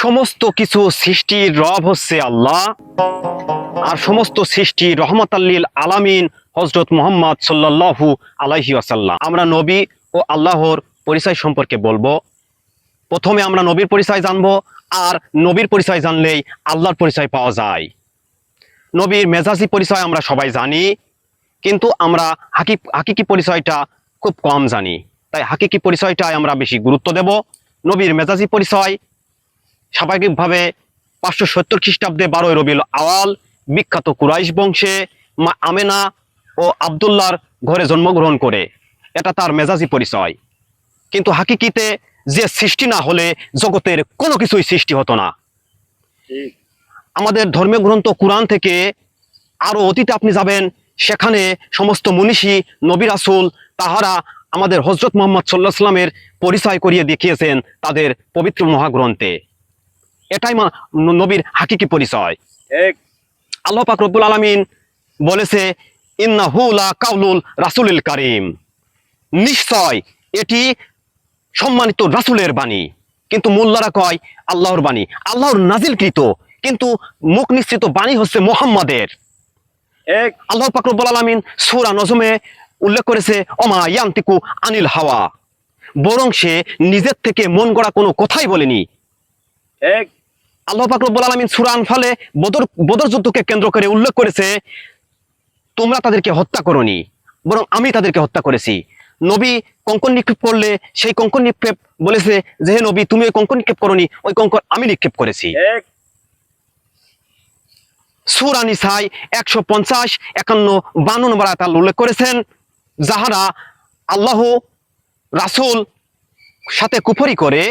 সমস্ত কিছু সৃষ্টির রব হচ্ছে আল্লাহ, আর সমস্ত সৃষ্টি রহমত আল্লিল আলামিন হজরত মোহাম্মদ সাল্লাল্লাহু আলাইহি আসাল্লাম আমরা নবী ও আল্লাহর পরিচয় সম্পর্কে বলব। প্রথমে আমরা নবীর পরিচয় জানব, আর নবীর পরিচয় জানলেই আল্লাহর পরিচয় পাওয়া যায়। নবীর মেজাজি পরিচয় আমরা সবাই জানি, কিন্তু আমরা হাকি হাকিকি পরিচয়টা খুব কম জানি। তাই হাকিকি পরিচয়টাই আমরা বেশি গুরুত্ব দেব। নবীর মেজাজি পরিচয় স্বাভাবিকভাবে পাঁচশো সত্তর খ্রিস্টাব্দে বারোই রবিউল আওয়াল বিখ্যাত কুরাইশ বংশে মা আমেনা ও আবদুল্লার ঘরে জন্মগ্রহণ করে। এটা তার মেজাজি পরিচয়। কিন্তু হাকিকিতে যে সৃষ্টি না হলে জগতের কোনো কিছুই সৃষ্টি হতো না। আমাদের ধর্মীয় গ্রন্থ কোরআন থেকে আরও অতীতে আপনি যাবেন সেখানে সমস্ত মনীষী নবী রাসুল তাহারা আমাদের হজরত মোহাম্মদ সাল্লাহ সাল্লামের পরিচয় করিয়ে দেখিয়েছেন তাদের পবিত্র মহাগ্রন্থে। এটাই নবীর হাকিকি পরিচয়। আল্লাহ পাক রব্বুল আলমিন বলেছে ইন্না হুলা কাউলুল রাসুলিল কারিম। নিশ্চয় এটি সম্মানিত রাসুলের বাণী কিন্তু মোল্লারা কয় আল্লাহর বাণী। আল্লাহর নাজিলকৃত কিন্তু মুখ নিশ্চিত বাণী হচ্ছে মোহাম্মদের। ঠিক আল্লাহ পাক রব্বুল আলমিন সুরা নজমে উল্লেখ করেছে অমা ইয়ান্তিকু আনিল হাওয়া। বরং সে নিজের থেকে মন গড়া কোনো কথাই বলেনি। আল্লাহ পাক রব্বুল আলামিন সূরা আনফালে বদর বদর যুদ্ধকে কেন্দ্র করে উল্লেখ করেছে তোমরা তাদেরকে হত্যা করনি বরং আমি তাদেরকে হত্যা করেছি। নবী কঙ্কন নিক্ষেপ করলে সেই কঙ্কন নিক্ষেপ বলেছে যে হে নবী তুমি ওই কঙ্কন নিক্ষেপ করনি ওই কঙ্কন আমি নিক্ষেপ করেছি। ঠিক সুরা নিসাই একশো পঞ্চাশ একান্ন বান্ন নম্বর আয়াত উল্লেখ করেছেন যাহারা আল্লাহ রাসূল সাথে কুফরি করে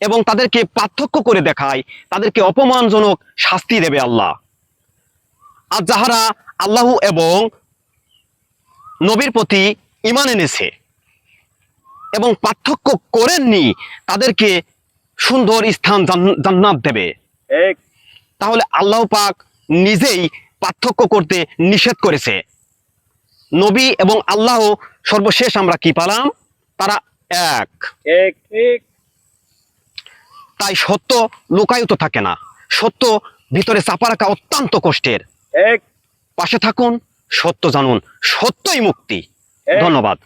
এবং তাদেরকে পার্থক্য করে দেখায় তাদেরকে অপমানজনক শাস্তি দেবে আল্লাহ। আর যাহারা আল্লাহ এবং নবীর প্রতি ইমান এনেছে এবং পার্থক্য করেননি তাদেরকে সুন্দর স্থান জান্নাত দেবে। তাহলে আল্লাহ পাক নিজেই পার্থক্য করতে নিষেধ করেছে। নবী এবং আল্লাহ সর্বশেষ আমরা কি পালাম? তারা এক। তাই সত্য লুকায়িত থাকে না। সত্য ভিতরে চাপা রাখা অত্যন্ত কষ্টের। এক। পাশে থাকুন সত্য জানুন সত্যই মুক্তি। ধন্যবাদ।